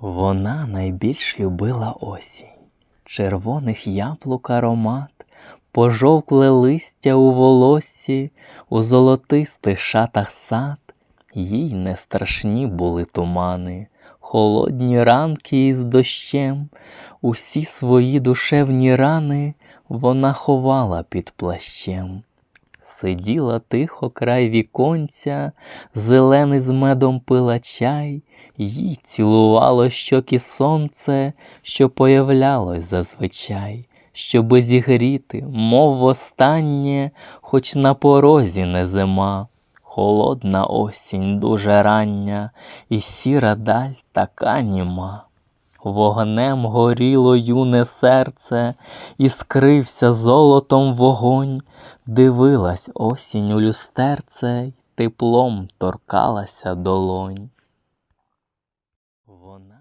Вона найбільш любила осінь, червоних яблук аромат, пожовкле листя у волоссі, у золотистих шатах сад, їй не страшні були тумани, холодні ранки із дощем, усі свої душевні рани вона ховала під плащем. Сиділа тихо край віконця, зелений з медом пила чай, їй цілувало щоки сонце, що появлялось зазвичай, щоби зігріти, мов востаннє, хоч на порозі не зима. Холодна осінь дуже рання, і сіра даль така німа. Вогнем горіло юне серце, іскрився золотом вогонь, дивилась осінь у люстерце, й теплом торкалася долонь. Вона